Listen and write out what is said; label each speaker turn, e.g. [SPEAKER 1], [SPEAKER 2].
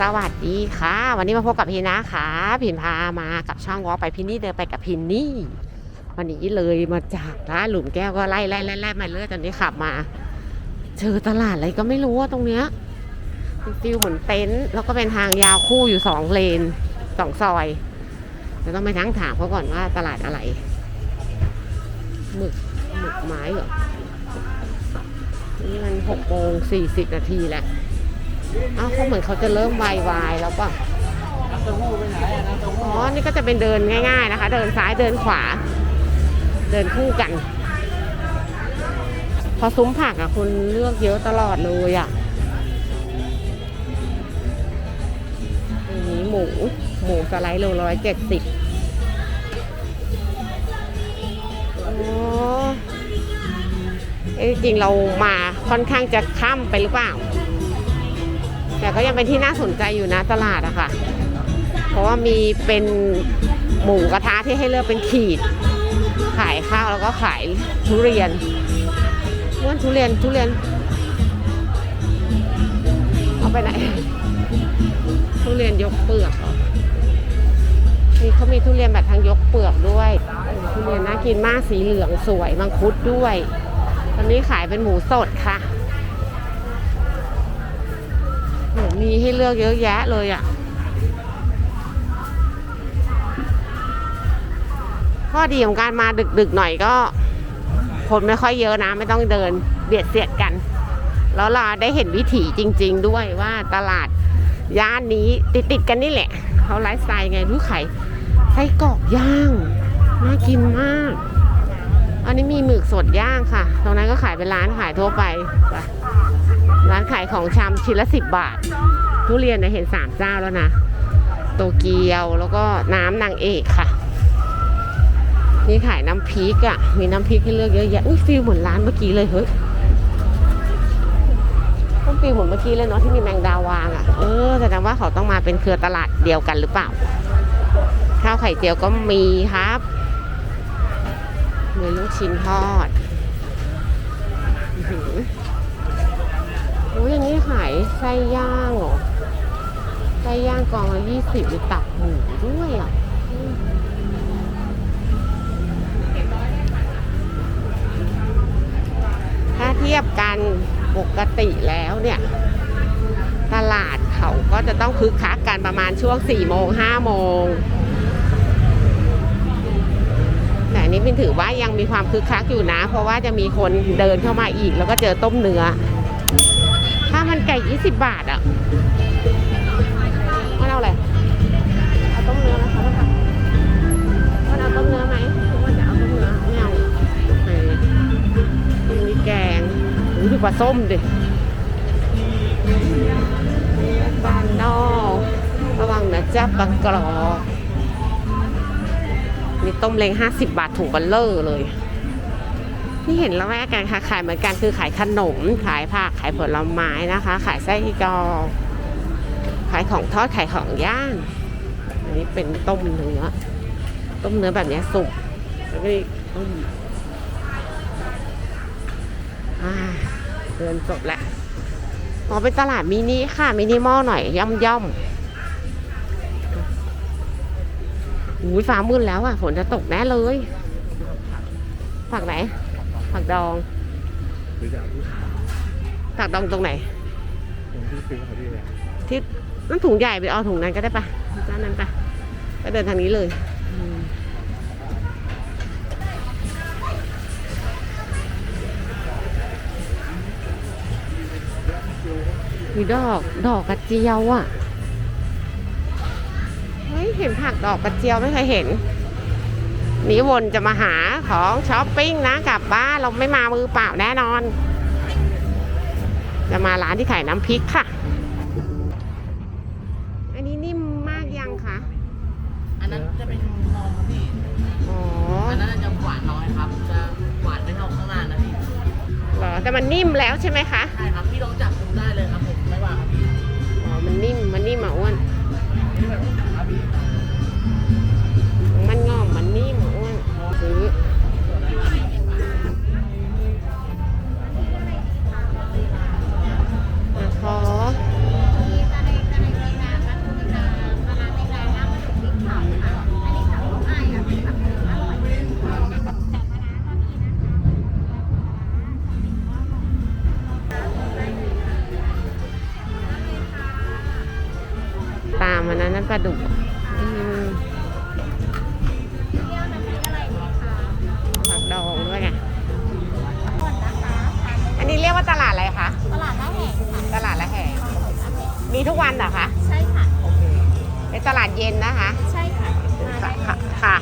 [SPEAKER 1] สวัสดีค่ะ วันนี้มาพบกับพินนะคะพินพามากับช่องวอลไปพินนี่เดินไปกับพินนี่ วันนี้เลยมาจากร้านหลุมแก้วก็ไล่ไล่ไล่ไล่มาเรื่อยจนนี้ขับมา เจอตลาดอะไรก็ไม่รู้ว่าตรงเนี้ยฟิลเหมือนเต็นท์แล้วก็เป็นทางยาวคู่อยู่สองเลนสองซอยจะต้องไปทั้งถามเขาก่อนว่าตลาดอะไรหมึกหมึกไม้เหรอนี่มันหกโมงสี่สิบนาทีแล้ว อ้าเขาเหมือนเขาจะเริ่มวายวายแล้วป่ะ
[SPEAKER 2] อ๋
[SPEAKER 1] อ นี่ก็จะเป็นเดินง่าย ๆนะคะ เดินซ้ายเดินขวา เดินคู่กัน พอซุ้มผักอะคุณเลือกเยอะตลอดเลยอะอันนี้หมู หมูสไลด์โลร้อยเจ็ดสิบอ๋อเอ้ยจริงเรามาค่อนข้างจะค่ำไปหรือเปล่า แต่ก็ยังเป็นที่น่าสนใจอยู่นะตลาดอะค่ะ เพราะว่ามีเป็นหมูกระทะที่ให้เลือกเป็นขีด ขายข้าวแล้วก็ขายทุเรียนว่านทุเรียนทุเรียน เอาไปไหน ทุเรียนยกเปลือกนี่เขามีทุเรียนแบบทั้งยกเปลือกด้วย ทุเรียนน่ากินมากสีเหลืองสวยมังคุดด้วย ตอนนี้ขายเป็นหมูสดค่ะ หมีให้เลือกเยอะแยะเลยอะ ข้อดีของการมาดึกๆหน่อยก็ คนไม่ค่อยเยอะนะ ไม่ต้องเดินเบียดเสียดกัน แล้วเราได้เห็นวิถีจริง ๆ ด้วยว่าตลาดย่านนี้ติดๆกันนี่แหละเขาไลฟ์สไตล์ไงรู้ไข่ไส้กรอกย่างน่ากินมาก อันนี้มีหมึกสดย่างค่ะ ตรงนั้นก็ขายเป็นร้านขายทั่วไปไป ขายของชำชิ้นละสิบบาท ทุเรียนเนี่ยเห็นสามเจ้าแล้วนะ โตเกียวแล้วก็น้ำนางเอกค่ะ นี่ขายน้ำพริกอะ่ะ มีน้ำพริกให้เลือกเยอะแยะอุ้ยฟิลเหมือนร้านเมื่อกี้เลยเฮ้ยต้องฟิลเหมือนเมื่อกี้เลยเนาะที่มีแมงดาวางอะ่ะ เออแสดงว่าเขาต้องมาเป็นเครือตลาดเดียวกันหรือเปล่า ข้าวไข่เจียวก็มีครับมีลูกชิ้นทอด อื้อหือโอ้ยอย่างนี้ขายไส้ย่างเหรอไส้ย่างกองละยี่สิบมีตับหมูด้วยอะถ้าเทียบกันปกติแล้วเนี่ย ตลาดเขาก็จะต้องคึกคักกันประมาณช่วง4โมง5โมงแต่นี้พินถือว่ายังมีความคึกคักอยู่นะ เพราะว่าจะมีคนเดินเข้ามาอีก แล้วก็เจอต้มเนื้อ มันไก่ 20 บาทอะมันเอาอะไร เอาต้มเนื้อไหมคะท่านคะมันเอาต้มเนื้อไหมคุณว่าจะเอาต้มเนื้อไม่เอามีแกงหรือดูปลาส้มดิบ้านนอกระวังนะจ๊ะบางกรอมีต้มเล้ง50 บาทถุงบัลเลอร์เลย ที่เห็นแล้วแวกกันค่ะขายเหมือนกันคือขายขนม ขายผักขายผลไม้นะคะ ขายไส้กรอกขายของทอดขายของย่างอันนี้เป็นต้มเนื้อต้มเนื้อแบบเนี้สุกแล้วก็ต้มเดินจบแล้วอ๋อเป็นตลาดมินิค่ะ มินิมอลหน่อย ย่อมย่อมอุ้ยฟ้ามืดแล้วอะฝนจะตกแน่เลยผักไหน ผักดอง
[SPEAKER 2] หรือจะเอาที่
[SPEAKER 1] ผักดองตรงไหน
[SPEAKER 2] ตรงที่ซื้อเขาที่แล้ว
[SPEAKER 1] ที่นั่นถุงใหญ่ไปเอาถุงนั้นก็ได้ปะด้านนั้นปะก็เดินทางนี้เลยอืมมีดอกดอกกระเจียวอะ เฮ้ย เห็นผักดอกกระเจียวไม่เคยเห็น นี่วนจะมาหาของช้อปปิ้งนะกลับบ้านเราไม่มามือเปล่าแน่นอน จะมาร้านที่ขายน้ำพริกค่ะ อันนี้นิ่มมากยังคะ
[SPEAKER 3] อันนั้นจะเป็นมองพี่
[SPEAKER 1] อ๋อ
[SPEAKER 3] อันนั้นจะหวานน้อยครับ จะหวานไม่เท่าข้างล่างนะพี่
[SPEAKER 1] เหรอแต่มันนิ่มแล้วใช่ไหมคะ
[SPEAKER 3] ใช่ครับพี่ลองจับดูได้เลยครับผมไม่ว่าครับพี่
[SPEAKER 1] อ๋อมันนิ่มมันนิ่มอะอ้วน
[SPEAKER 3] นี่
[SPEAKER 1] ปลาดุกอืมผักดองด้วยไง
[SPEAKER 3] ก่อนนะคะทาน
[SPEAKER 1] อันนี้เรียกว่าตลาดอะไรคะ
[SPEAKER 3] ตลาดหน้าแหงค่ะ
[SPEAKER 1] ตลาดละแห่มีทุกวันเหรอคะ
[SPEAKER 3] ใช่ค่ะ
[SPEAKER 1] เป็นตลาดเย็นนะคะ
[SPEAKER 3] ใช่ค่ะมาได้
[SPEAKER 1] ค่ะค่ะ